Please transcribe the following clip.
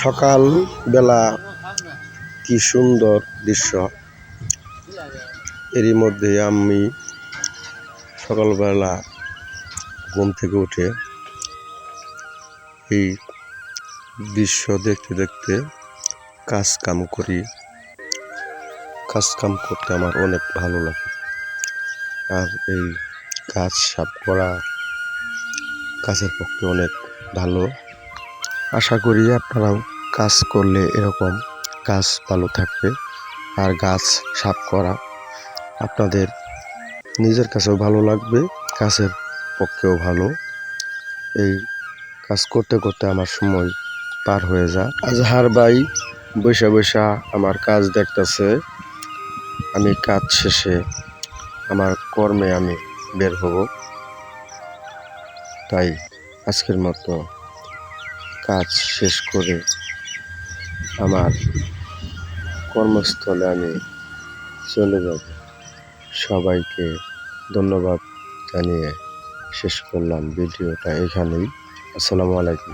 সকাল বেলা কি সুন্দর দৃশ্য। এরই মধ্যে আমি সকালবেলা ঘুম থেকে উঠে এই দৃশ্য দেখতে দেখতে কাজ কাম করি। কাজ কাম করতে আমার অনেক ভালো লাগে। আর এই কাজ সাফ করা কাজের পক্ষে অনেক ভালো। আশা করি আপনারাও কাজ করলে এরকম গাছ ভালো থাকবে আর গাছ সাফ করা আপনাদের নিজের কাছেও ভালো লাগবে কাছের পক্ষেও ভালো। এই কাজ করতে করতে আমার সময় পার হয়ে যায় আজহার ভাই বৈশা বৈশা আমার কাজ দেখতেছে। আমি কাজ শেষে আমার কর্মে আমি বের হব। তাই আজকের মতো কাজ শেষ করে আমার কর্মস্থলে আমি চলে যাব। সবাইকে ধন্যবাদ জানিয়ে শেষ করলাম ভিডিওটা এখানেই। আসসালামু আলাইকুম।